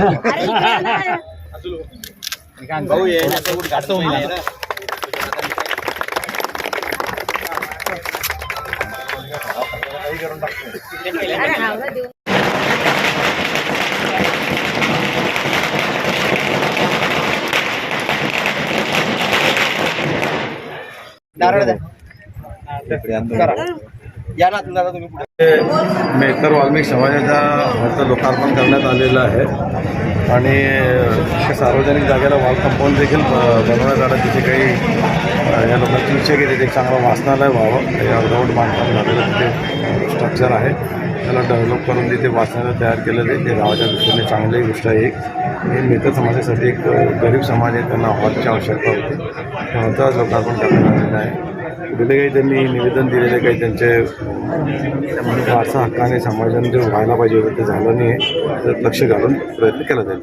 अरे नारळ द्या. करा. या ना तुम्ही आता तुम्ही पुढे. मेहकर वाल्मिक समाजाच्या हॉलचं लोकार्पण करण्यात आलेलं आहे. आणि सार्वजनिक जागेला वॉल कंपाऊंड देखील बनवण्यात आलं. तिथे काही या लोकांची इच्छा की तिथे एक चांगलं वाचनालय व्हावं. काही अर्धवट बांधकाम झालेलं तिथे स्ट्रक्चर आहे. त्याला डेव्हलप करून तिथे वाचनालय तयार केलेलं आहे. ते गावाच्या दृष्टीने चांगली गोष्ट आहे. एक हे मेहकर समाजासाठी एक गरीब समाज आहे. त्यांना हॉलची आवश्यकता होती. त्या लोकार्पण करण्यात आलेलं आहे. कुठले काही त्यांनी निवेदन दिलेले काही त्यांचे वारसा हक्काने समाजाने जे व्हायला पाहिजे होतं ते झालं नाही आहे त्यात लक्ष घालून प्रयत्न केला जाईल.